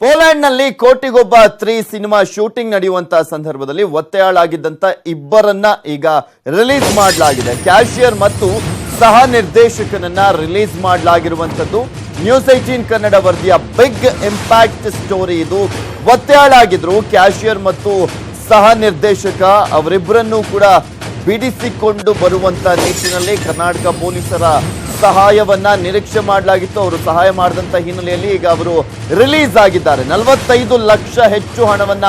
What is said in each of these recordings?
ಪೋಲ್ಯಾಂಡ್ನಲ್ಲಿ Kotigobba three cinema shooting ನಡೆಯುವಂತಹ ಸಂದರ್ಭದಲ್ಲಿ ಒತ್ತೆಯಾಳಾಗಿದ್ದಂತ ಇಬ್ಬರನ್ನ ಈಗ ರಿಲೀಸ್ ಮಾಡಲಾಗಿದೆ. ಕ್ಯಾಶಿಯರ್ ಮತ್ತು ಸಹ ನಿರ್ದೇಶಕನನ್ನ ರಿಲೀಸ್ ಮಾಡಲಾಗಿರುವಂತದ್ದು ನ್ಯೂಸ್ ಏಟೀನ್ ಕನ್ನಡ ವರದಿಯ ಬಿಗ್ ಇಂಪ್ಯಾಕ್ಟ್ ಸ್ಟೋರಿ ಇದು. ಒತ್ತೆಯಾಳಾಗಿದ್ರು. ಕ್ಯಾಶಿಯರ್ ಮತ್ತು ಸಹ ನಿರ್ದೇಶಕ ಅವರಿಬ್ಬರನ್ನೂ ಕೂಡ ಬಿಡಿಸಿಕೊಂಡು ಬರುವಂತ ನಿಟ್ಟಿನಲ್ಲಿ ಕರ್ನಾಟಕ ಪೊಲೀಸರ ಸಹಾಯವನ್ನ ನಿರೀಕ್ಷೆ ಮಾಡಲಾಗಿತ್ತು. ಅವರು ಸಹಾಯ ಮಾಡಿದಂತ ಹಿನ್ನೆಲೆಯಲ್ಲಿ ಈಗ ಅವರು ರಿಲೀಸ್ ಆಗಿದ್ದಾರೆ. ನಲವತ್ತೈದು ಲಕ್ಷ ಹೆಚ್ಚು ಹಣವನ್ನ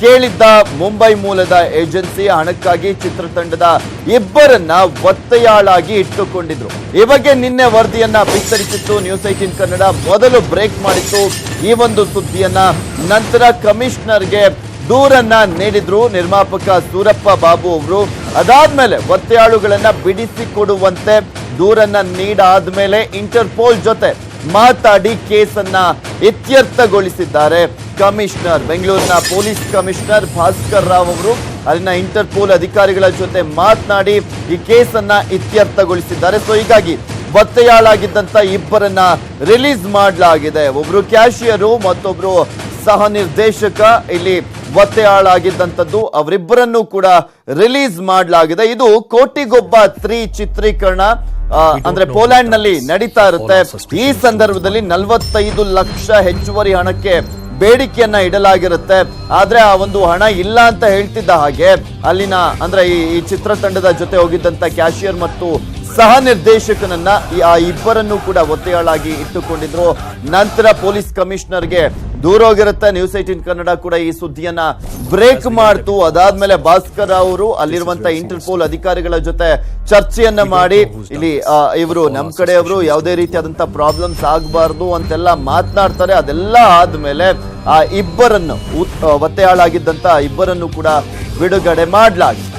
ಕೇಳಿದ್ದ ಮುಂಬೈ ಮೂಲದ ಏಜೆನ್ಸಿ ಹಣಕ್ಕಾಗಿ ಚಿತ್ರತಂಡದ ಇಬ್ಬರನ್ನ ಒತ್ತೆಯಾಳಾಗಿ ಇಟ್ಟುಕೊಂಡಿದ್ರು. ಈ ಬಗ್ಗೆ ನಿನ್ನೆ ವರದಿಯನ್ನ ಬಿತ್ತರಿಸಿತ್ತು ನ್ಯೂಸ್ ಏಟೀನ್ ಕನ್ನಡ ಮೊದಲು ಬ್ರೇಕ್ ಮಾಡಿತ್ತು. ಈ ಒಂದು ಸುದ್ದಿಯನ್ನ ನಂತರ ಕಮಿಷನರ್ಗೆ ದೂರನ್ನ ನೀಡಿದ್ರು ನಿರ್ಮಾಪಕ ಸೂರಪ್ಪ ಬಾಬು ಅವರು. ಅದಾದ್ಮೇಲೆ ಒತ್ತೆಯಾಳುಗಳನ್ನ ಬಿಡಿಸಿಕೊಡುವಂತೆ ದೂರನ್ನ ನೀಡಾದ್ಮೇಲೆ ಇಂಟರ್ಪೋಲ್ ಜೊತೆ ಮಾತಾಡಿ ಕೇಸನ್ನ ಇತ್ಯರ್ಥಗೊಳಿಸಿದ್ದಾರೆ. ಕಮಿಷನರ್, ಬೆಂಗಳೂರಿನ ಪೊಲೀಸ್ ಕಮಿಷನರ್ ಭಾಸ್ಕರ್ ರಾವ್ ಅವರು ಅಲ್ಲಿನ ಇಂಟರ್ಪೋಲ್ ಅಧಿಕಾರಿಗಳ ಜೊತೆ ಮಾತನಾಡಿ ಈ ಕೇಸನ್ನ ಇತ್ಯರ್ಥಗೊಳಿಸಿದ್ದಾರೆ. ಸೊ ಹೀಗಾಗಿ ಒತ್ತೆಯಾಳಾಗಿದ್ದಂತ ಇಬ್ಬರನ್ನ ರಿಲೀಸ್ ಮಾಡಲಾಗಿದೆ. ಒಬ್ರು ಕ್ಯಾಶಿಯರು, ಮತ್ತೊಬ್ರು ಸಹ ನಿರ್ದೇಶಕ. ಇಲ್ಲಿ ಒತ್ತೆಯಾಳಾಗಿದ್ದಂಥದ್ದು ಅವರಿಬ್ಬರನ್ನು ಕೂಡ ರಿಲೀಸ್ ಮಾಡಲಾಗಿದೆ. ಇದು ಕೋಟಿಗೊಬ್ಬ ತ್ರೀ ಚಿತ್ರೀಕರಣ ಅಂದ್ರೆ ಪೋಲ್ಯಾಂಡ್ನಲ್ಲಿ ನಡೀತಾ ಇರುತ್ತೆ. ಈ ಸಂದರ್ಭದಲ್ಲಿ ನಲವತ್ತೈದು ಲಕ್ಷ ಹೆಚ್ಚುವರಿ ಹಣಕ್ಕೆ ಬೇಡಿಕೆಯನ್ನ ಇಡಲಾಗಿರುತ್ತೆ. ಆದ್ರೆ ಆ ಒಂದು ಹಣ ಇಲ್ಲ ಅಂತ ಹೇಳ್ತಿದ್ದ ಹಾಗೆ ಅಲ್ಲಿನ ಅಂದ್ರೆ ಈ ಈ ಚಿತ್ರತಂಡದ ಜೊತೆ ಹೋಗಿದ್ದಂತ ಕ್ಯಾಶಿಯರ್ ಮತ್ತು ಸಹ ನಿರ್ದೇಶಕನನ್ನ ಈ- ಆ ಇಬ್ಬರನ್ನು ಕೂಡ ಒತ್ತೆಯಾಳಾಗಿ ಇಟ್ಟುಕೊಂಡಿದ್ರು. ನಂತರ ಪೊಲೀಸ್ ಕಮಿಷನರ್ಗೆ ದೂರ ಹೋಗಿರುತ್ತೆ. ನ್ಯೂಸ್ ಏಟೀನ್ ಕನ್ನಡ ಕೂಡ ಈ ಸುದ್ದಿಯನ್ನ ಬ್ರೇಕ್ ಮಾಡ್ತು. ಅದಾದ್ಮೇಲೆ ಭಾಸ್ಕರ್ ಅವರು ಅಲ್ಲಿರುವಂತ ಇಂಟರ್ಪೋಲ್ ಅಧಿಕಾರಿಗಳ ಜೊತೆ ಚರ್ಚೆಯನ್ನ ಮಾಡಿ. ಇಲ್ಲಿ ಇವರು ನಮ್ ಕಡೆಯವರು ಯಾವುದೇ ರೀತಿಯಾದಂತ ಪ್ರಾಬ್ಲಮ್ಸ್ ಆಗಬಾರ್ದು ಅಂತೆಲ್ಲ ಮಾತನಾಡ್ತಾರೆ. ಅದೆಲ್ಲ ಆದ್ಮೇಲೆ ಆ ಇಬ್ಬರನ್ನು ಒತ್ತೆಯಾಳಾಗಿದ್ದಂತ ಇಬ್ಬರನ್ನು ಕೂಡ ಬಿಡುಗಡೆ ಮಾಡಲಾಗಿದೆ.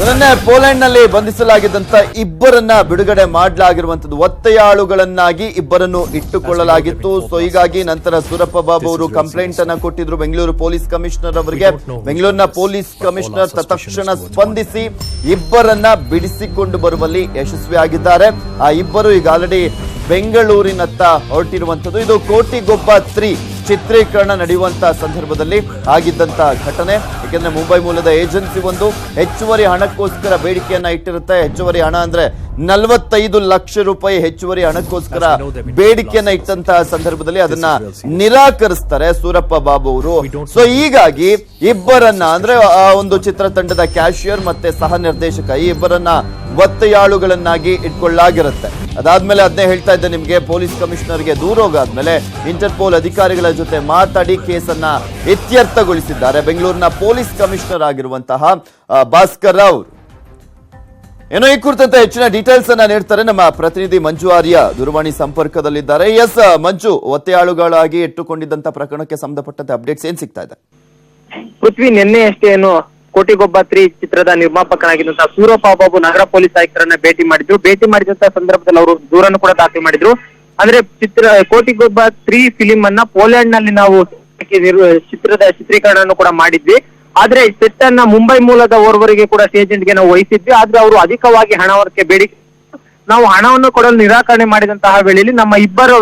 ಇದನ್ನೇ ಪೋಲೆಂಡ್ನಲ್ಲಿ ಬಂಧಿಸಲಾಗಿದ್ದಂತ ಇಬ್ಬರನ್ನ ಬಿಡುಗಡೆ ಮಾಡಲಾಗಿರುವಂತದ್ದು ಒತ್ತೆಯಾಳುಗಳನ್ನಾಗಿ ಇಬ್ಬರನ್ನು ಇಟ್ಟುಕೊಳ್ಳಲಾಗಿತ್ತು. ಸೊ ಹೀಗಾಗಿ ನಂತರ ಸೂರಪ್ಪ ಬಾಬು ಅವರು ಕಂಪ್ಲೇಂಟ್ ಅನ್ನ ಕೊಟ್ಟಿದ್ರು. ಬೆಂಗಳೂರು ಪೊಲೀಸ್ ಕಮಿಷನರ್ ಅವರಿಗೆ. ಬೆಂಗಳೂರಿನ ಪೊಲೀಸ್ ಕಮಿಷನರ್ ತತ್ಕ್ಷಣ ಸ್ಪಂದಿಸಿ ಇಬ್ಬರನ್ನ ಬಿಡಿಸಿಕೊಂಡು ಬರುವಲ್ಲಿ ಯಶಸ್ವಿಯಾಗಿದ್ದಾರೆ. ಆ ಇಬ್ಬರು ಈಗ ಆಲ್ರೆಡಿ ಬೆಂಗಳೂರಿನತ್ತ ಹೊರಟಿರುವಂತದ್ದು ಇದು ಕೋಟಿಗೊಬ್ಬ ತ್ರೀ. ಚಿತ್ರೀಕರಣ ನಡೆಯುವಂತ ಸಂದರ್ಭದಲ್ಲಿ ಆಗಿದ್ದಂಥ ಘಟನೆ. ಯಾಕೆಂದ್ರೆ ಮುಂಬೈ ಮೂಲದ ಏಜೆನ್ಸಿ ಒಂದು ಹೆಚ್ಚುವರಿ ಹಣಕ್ಕೋಸ್ಕರ ಬೇಡಿಕೆಯನ್ನ ಇಟ್ಟಿರುತ್ತೆ. ಹೆಚ್ಚುವರಿ ಹಣ ಅಂದ್ರೆ ನಲವತ್ತೈದು ಲಕ್ಷ ರೂಪಾಯಿ ಹೆಚ್ಚುವರಿ ಹಣಕ್ಕೋಸ್ಕರ ಬೇಡಿಕೆಯನ್ನ ಇಟ್ಟಂತಹ ಸಂದರ್ಭದಲ್ಲಿ ಅದನ್ನ ನಿರಾಕರಿಸ್ತಾರೆ ಸೂರಪ್ಪ ಬಾಬು ಅವರು ಸೊ ಹೀಗಾಗಿ ಇಬ್ಬರನ್ನ ಅಂದ್ರೆ ಆ ಒಂದು ಚಿತ್ರತಂಡದ ಕ್ಯಾಶಿಯರ್ ಮತ್ತೆ ಸಹ ನಿರ್ದೇಶಕ ಈ ಇಬ್ಬರನ್ನ ಒತ್ತೆಯಾಳುಗಳನ್ನಾಗಿ ಇಟ್ಕೊಳ್ಳಾಗಿರುತ್ತೆ. ಅದಾದ್ಮೇಲೆ ಅದನ್ನೇ ಹೇಳ್ತಾ ಇದ್ದೆ ನಿಮ್ಗೆ, ಪೊಲೀಸ್ ಕಮಿಷನರ್ಗೆ ದೂರ ಹೋಗಾದ್ಮೇಲೆ ಇಂಟರ್ಪೋಲ್ ಅಧಿಕಾರಿಗಳ ಜೊತೆ ಮಾತಾಡಿ ಕೇಸನ್ನ ಇತ್ಯರ್ಥಗೊಳಿಸಿದ್ದಾರೆ. ಬೆಂಗಳೂರಿನ ಪೊಲೀಸ್ ಕಮಿಷನರ್ ಆಗಿರುವಂತಹ ಭಾಸ್ಕರ್ ರಾವ್ ಏನೋ ಈ ಕುರಿತಂತೆ ಹೆಚ್ಚಿನ ಡೀಟೇಲ್ಸ್ ಅನ್ನ ನೀಡ್ತಾರೆ ನಮ್ಮ ಪ್ರತಿನಿಧಿ ಮಂಜು ಆರ್ಯ. ದೂರವಾಣಿ ಸಂಪರ್ಕದಲ್ಲಿದ್ದಾರೆ. ಎಸ್ ಮಂಜು, ಒತ್ತೆಯಾಳುಗಳಾಗಿ ಇಟ್ಟುಕೊಂಡಿದ್ದಂತ ಪ್ರಕರಣಕ್ಕೆ ಸಂಬಂಧಪಟ್ಟಂತೆ ಅಪ್ಡೇಟ್ಸ್ ಏನ್ ಸಿಗ್ತಾ ಇದೆ? ಪೃಥ್ವಿ, ನಿನ್ನೆ ಅಷ್ಟೇ ಏನು ಕೋಟಿಗೊಬ್ಬ ತ್ರೀ ಚಿತ್ರದ ನಿರ್ಮಾಪಕನಾಗಿದ್ದಂತಹ ಸೂರಪ್ಪ ಬಾಬು ನಗರ ಪೊಲೀಸ್ ಆಯುಕ್ತರನ್ನ ಭೇಟಿ ಮಾಡಿದ್ರು. ಭೇಟಿ ಮಾಡಿದಂತಹ ಸಂದರ್ಭದಲ್ಲಿ ಅವರು ದೂರನ್ನು ಕೂಡ ದಾಖಲು ಮಾಡಿದ್ರು. ಅಂದ್ರೆ ಚಿತ್ರ ಕೋಟಿಗೊಬ್ಬ ತ್ರೀ ಫಿಲಿಂ ಅನ್ನ ಪೋಲೆಂಡ್ನಲ್ಲಿ ನಾವು ಚಿತ್ರದ ಚಿತ್ರೀಕರಣವನ್ನು ಕೂಡ ಮಾಡಿದ್ವಿ. ಆದ್ರೆ ಸೆಟ್ ಅನ್ನ ಮುಂಬೈ ಮೂಲದ ಓರ್ವರಿಗೆ ಕೂಡ ಏಜೆಂಟ್ಗೆ ನಾವು ವಹಿಸಿದ್ವಿ. ಆದ್ರೆ ಅವರು ಅಧಿಕವಾಗಿ ಹಣವಕ್ಕೆ ಬೇಡಿಕೆ ನಾವು ಹಣವನ್ನು ಕೊಡಲು ನಿರಾಕರಣೆ ಮಾಡಿದಂತಹ ವೇಳೆಯಲ್ಲಿ ನಮ್ಮ ಇಬ್ಬರು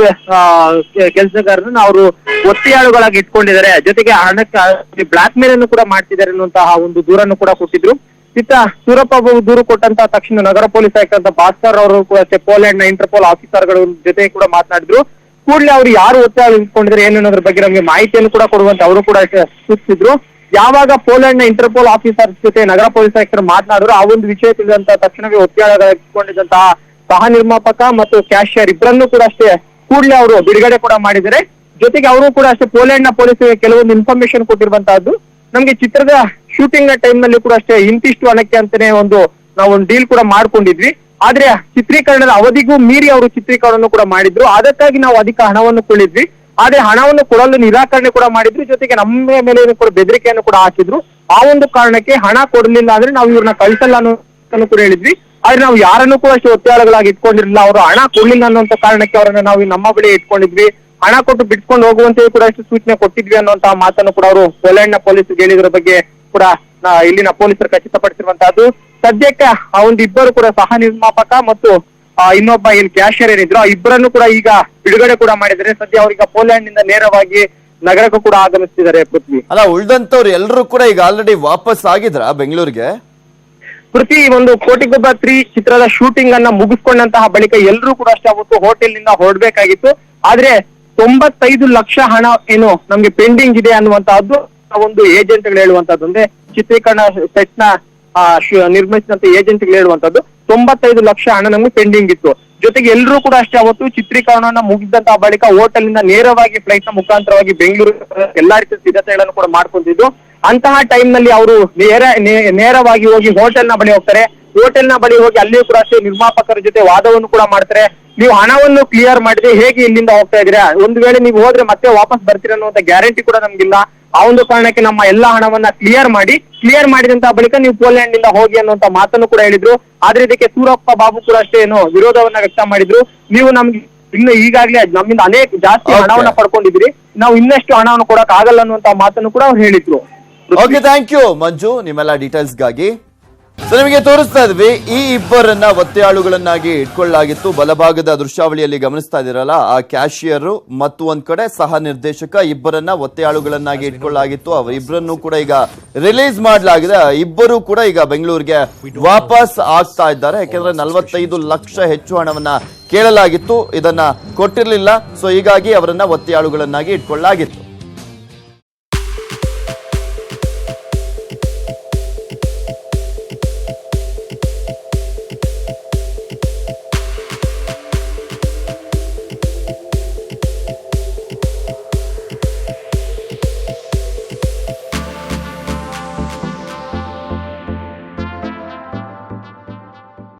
ಕೆಲಸಗಾರರನ್ನು ಅವರು ಒತ್ತೆಯಾಳುಗಳಾಗಿ ಇಟ್ಕೊಂಡಿದ್ದಾರೆ. ಜೊತೆಗೆ ಹಣಕ್ಕೆ ಬ್ಲಾಕ್ ಮೇಲ್ ಅನ್ನು ಕೂಡ ಮಾಡ್ತಿದ್ದಾರೆ ಅನ್ನುವಂತಹ ಒಂದು ದೂರನ್ನು ಕೂಡ ಕೊಟ್ಟಿದ್ರು. ಇತ್ತ ಸೂರಪ್ಪ ದೂರು ಕೊಟ್ಟಂತ ತಕ್ಷಣ ನಗರ ಪೊಲೀಸ್ ಆಯುಕ್ತ ಭಾಸ್ಕರ್ ಅವರು ಕೂಡ ಪೋಲೆಂಡ್ನ ಇಂಟರ್ಪೋಲ್ ಆಫೀಸರ್ಗಳ ಜೊತೆ ಕೂಡ ಮಾತನಾಡಿದ್ರು. ಕೂಡಲೇ ಅವರು ಯಾರು ಒತ್ತಾಯ ಇಟ್ಕೊಂಡಿದ್ದಾರೆ, ಏನು ಅನ್ನೋದ್ರ ಬಗ್ಗೆ ನಮಗೆ ಮಾಹಿತಿಯನ್ನು ಕೂಡ ಕೊಡುವಂತ ಅವರು ಕೂಡ ಸೂಚಿಸಿದ್ರು ಯಾವಾಗ ಪೋಲೆಂಡ್ನ ಇಂಟರ್ಪೋಲ್ ಆಫೀಸರ್ ಜೊತೆ ನಗರ ಪೊಲೀಸ್ ಆಯುಕ್ತರು ಮಾತನಾಡಿದ್ರು, ಆ ಒಂದು ವಿಷಯ ತಿಳಿದಂತ ತಕ್ಷಣವೇ ಒತ್ತೆಯಾಳಾಗಿಟ್ಕೊಂಡಿದ್ದಂತಹ ಸಹ ನಿರ್ಮಾಪಕ ಮತ್ತು ಕ್ಯಾಶಿಯರ್ ಇಬ್ಬರನ್ನೂ ಕೂಡ ಅಷ್ಟೇ ಕೂಡಲೇ ಅವರು ಬಿಡುಗಡೆ ಕೂಡ ಮಾಡಿದ್ದಾರೆ. ಜೊತೆಗೆ ಅವರು ಕೂಡ ಅಷ್ಟೇ ಪೋಲೆಂಡ್ನ ಪೊಲೀಸರಿಗೆ ಕೆಲವೊಂದು ಇನ್ಫಾರ್ಮೇಶನ್ ಕೊಟ್ಟಿರುವಂತಹದ್ದು. ನಮ್ಗೆ ಚಿತ್ರದ ಶೂಟಿಂಗ್ನ ಟೈಮ್ನಲ್ಲಿ ಕೂಡ ಅಷ್ಟೇ ಇಂತಿಷ್ಟು ಹಣಕ್ಕೆ ಅಂತಾನೆ ಒಂದು ನಾವು ಒಂದು ಡೀಲ್ ಕೂಡ ಮಾಡ್ಕೊಂಡಿದ್ವಿ. ಆದ್ರೆ ಚಿತ್ರೀಕರಣದ ಅವಧಿಗೂ ಮೀರಿ ಅವರು ಚಿತ್ರೀಕರಣ ಕೂಡ ಮಾಡಿದ್ರು. ಅದಕ್ಕಾಗಿ ನಾವು ಅಧಿಕ ಹಣವನ್ನು ಕೊಳ್ಳಿದ್ವಿ ಆದ್ರೆ ಹಣವನ್ನು ಕೊಡಲು ನಿರಾಕರಣೆ ಕೂಡ ಮಾಡಿದ್ರು. ಜೊತೆಗೆ ನಮ್ಮ ಮೇಲೆ ಕೂಡ ಬೆದರಿಕೆಯನ್ನು ಕೂಡ ಹಾಕಿದ್ರು. ಆ ಒಂದು ಕಾರಣಕ್ಕೆ ಹಣ ಕೊಡಲಿಲ್ಲ ಅಂದ್ರೆ ನಾವು ಇವ್ರನ್ನ ಕಳಿಸಲ್ಲ ಅನ್ನೋ ಕೂಡ ಹೇಳಿದ್ವಿ. ಆದ್ರೆ ನಾವು ಯಾರನ್ನು ಕೂಡ ಅಷ್ಟು ಒತ್ತಾಯಗಳಾಗಿ ಇಟ್ಕೊಂಡಿರ್ಲಿಲ್ಲ. ಅವರು ಹಣ ಕೊಡ್ಲಿಲ್ಲ ಅನ್ನುವಂತ ಕಾರಣಕ್ಕೆ ಅವರನ್ನ ನಾವು ನಮ್ಮ ಬಳಿ ಇಟ್ಕೊಂಡಿದ್ವಿ. ಹಣ ಕೊಟ್ಟು ಬಿಟ್ಕೊಂಡು ಹೋಗುವಂತೆಯೂ ಕೂಡ ಅಷ್ಟು ಸೂಚನೆ ಕೊಟ್ಟಿದ್ವಿ ಅನ್ನುವಂತಹ ಮಾತನ್ನು ಕೂಡ ಅವರು ಪೋಲೆಂಡ್ನ ನ ಪೊಲೀಸ್ ಹೇಳಿದ್ರ ಬಗ್ಗೆ ಕೂಡ ಇಲ್ಲಿನ ಪೊಲೀಸರು ಖಚಿತಪಡಿಸಿರುವಂತಹದ್ದು. ಸದ್ಯಕ್ಕೆ ಆ ಒಂದು ಇಬ್ಬರು ಕೂಡ ಸಹ ನಿರ್ಮಾಪಕ ಮತ್ತು ಇನ್ನೊಬ್ಬ ಏನ್ ಕ್ಯಾಶಿಯರ್ ಏನಿದ್ರು, ಆ ಇಬ್ಬರನ್ನು ಕೂಡ ಈಗ ಬಿಡುಗಡೆ ಕೂಡ ಮಾಡಿದ್ದಾರೆ. ಸದ್ಯ ಅವ್ರೀಗ ಪೋಲೆಂಡ್ನಿಂದ ನೇರವಾಗಿ ನಗರಕ್ಕೂ ಕೂಡ ಆಗಮಿಸ್ತಿದ್ದಾರೆ ಪೃಥ್ವಿ. ಅಲ್ಲ ಉಳ್ದಂತವ್ರು ಎಲ್ಲರೂ ಕೂಡ ಈಗ ಆಲ್ರೆಡಿ ವಾಪಸ್ ಆಗಿದ್ರ ಬೆಂಗಳೂರಿಗೆ? ಪೃಥ್ವಿ ಒಂದು ಕೋಟಿಗೊಬ್ಬ ತ್ರೀ ಚಿತ್ರದ ಶೂಟಿಂಗ್ ಅನ್ನ ಮುಗಿಸ್ಕೊಂಡಂತಹ ಬಳಿಕ ಎಲ್ಲರೂ ಕೂಡ ಅಷ್ಟೇ ಅವತ್ತು ಹೋಟೆಲ್ನಿಂದ ಹೊರಡ್ಬೇಕಾಗಿತ್ತು. ಆದ್ರೆ ತೊಂಬತ್ತೈದು ಲಕ್ಷ ಹಣ ಏನು ನಮ್ಗೆ ಪೆಂಡಿಂಗ್ ಇದೆ ಅನ್ನುವಂತಹದ್ದು ಒಂದು ಏಜೆಂಟ್ಗಳು ಹೇಳುವಂತದ್ದು ಅಂದ್ರೆ ಚಿತ್ರೀಕರಣ ಸೆಟ್ನ ನಿರ್ಮಿಸಿದಂತ ಏಜೆಂಟ್ಗಳು ಹೇಳುವಂತದ್ದು ತೊಂಬತ್ತೈದು ಲಕ್ಷ ಹಣ ನಮ್ಗೆ ಪೆಂಡಿಂಗ್ ಇತ್ತು. ಜೊತೆಗೆ ಎಲ್ಲರೂ ಕೂಡ ಅಷ್ಟೇ ಅವತ್ತು ಚಿತ್ರೀಕರಣವನ್ನ ಮುಗಿದಂತಹ ಬಳಿಕ ಹೋಟೆಲ್ನಿಂದ ನೇರವಾಗಿ ಫ್ಲೈಟ್ನ ಮುಖಾಂತರವಾಗಿ ಬೆಂಗಳೂರು ಎಲ್ಲಾ ರೀತಿಯ ಸಿದ್ಧತೆಗಳನ್ನು ಕೂಡ ಮಾಡ್ಕೊಂಡಿದ್ದು. ಅಂತಹ ಟೈಮ್ನಲ್ಲಿ ಅವರು ನೇರ ನೇರವಾಗಿ ಹೋಗಿ ಹೋಟೆಲ್ನ ಬಳಿ ಹೋಗ್ತಾರೆ. ಹೋಟೆಲ್ನ ಬಳಿ ಹೋಗಿ ಅಲ್ಲಿಯೂ ಕೂಡ ಅಷ್ಟೇ ನಿರ್ಮಾಪಕರ ಜೊತೆ ವಾದವನ್ನು ಕೂಡ ಮಾಡ್ತಾರೆ. ನೀವು ಹಣವನ್ನು ಕ್ಲಿಯರ್ ಮಾಡಿದ್ರೆ ಹೇಗೆ ಇಲ್ಲಿಂದ ಹೋಗ್ತಾ ಇದ್ದೀರಾ? ಒಂದು ವೇಳೆ ನೀವು ಹೋದ್ರೆ ಮತ್ತೆ ವಾಪಸ್ ಬರ್ತೀರ ಅನ್ನುವಂತ ಗ್ಯಾರಂಟಿ ಕೂಡ ನಮ್ಗಿಲ್ಲ. ಆ ಒಂದು ಕಾರಣಕ್ಕೆ ನಮ್ಮ ಎಲ್ಲಾ ಹಣವನ್ನ ಕ್ಲಿಯರ್ ಮಾಡಿ ಕ್ಲಿಯರ್ ಮಾಡಿದಂತಹ ಬಳಿಕ ನೀವು ಪೋಲ್ಯಾಂಡ್ ಇಂದ ಹೋಗಿ ಅನ್ನುವಂತ ಮಾತನ್ನು ಕೂಡ ಹೇಳಿದ್ರು. ಆದ್ರೆ ಇದಕ್ಕೆ ಸೂರಪ್ಪ ಬಾಬು ಕೂಡ ಅಷ್ಟೇ ಏನು ವಿರೋಧವನ್ನ ವ್ಯಕ್ತ ಮಾಡಿದ್ರು. ನೀವು ನಮ್ಗೆ ಇನ್ನು ಈಗಾಗಲೇ ನಮ್ಮಿಂದ ಅನೇಕ ಜಾಸ್ತಿ ಹಣವನ್ನ ಪಡ್ಕೊಂಡಿದ್ರಿ ನಾವು ಇನ್ನಷ್ಟು ಹಣವನ್ನು ಕೊಡಕ್ ಆಗಲ್ಲ ಅನ್ನುವಂತ ಮಾತನ್ನು ಕೂಡ ಅವ್ರು ಹೇಳಿದ್ರು. ಓಕೆ ಥ್ಯಾಂಕ್ ಯು ಮಂಜು ನಿಮ್ಮೆಲ್ಲ ಡೀಟೇಲ್ಸ್ಗಾಗಿ ಸೊ ನಿಮಗೆ ತೋರಿಸ್ತಾ ಇದ್ವಿ, ಈ ಇಬ್ಬರನ್ನ ಒತ್ತೆಯಾಳುಗಳನ್ನಾಗಿ ಇಟ್ಕೊಳ್ಳಲಾಗಿತ್ತು. ಬಲಭಾಗದ ದೃಶ್ಯಾವಳಿಯಲ್ಲಿ ಗಮನಿಸ್ತಾ ಇದ್ದೀರಲ್ಲ, ಆ ಕ್ಯಾಶಿಯರ್ ಮತ್ತು ಒಂದ್ ಕಡೆ ಸಹ ನಿರ್ದೇಶಕ ಇಬ್ಬರನ್ನ ಒತ್ತೆಯಾಳುಗಳನ್ನಾಗಿ ಇಟ್ಕೊಳ್ಳಲಾಗಿತ್ತು. ಅವರಿಬ್ಬರನ್ನು ಕೂಡ ಈಗ ರಿಲೀಸ್ ಮಾಡಲಾಗಿದೆ. ಇಬ್ಬರು ಕೂಡ ಈಗ ಬೆಂಗಳೂರಿಗೆ ವಾಪಸ್ ಆಗ್ತಾ ಇದ್ದಾರೆ. ಯಾಕೆಂದ್ರೆ ನಲವತ್ತೈದು ಲಕ್ಷ ಹೆಚ್ಚು ಹಣವನ್ನ ಕೇಳಲಾಗಿತ್ತು. ಇದನ್ನ ಕೊಟ್ಟಿರಲಿಲ್ಲ. ಸೊ ಹೀಗಾಗಿ ಅವರನ್ನ ಒತ್ತೆಯಾಳುಗಳನ್ನಾಗಿ ಇಟ್ಕೊಳ್ಳಲಾಗಿತ್ತು.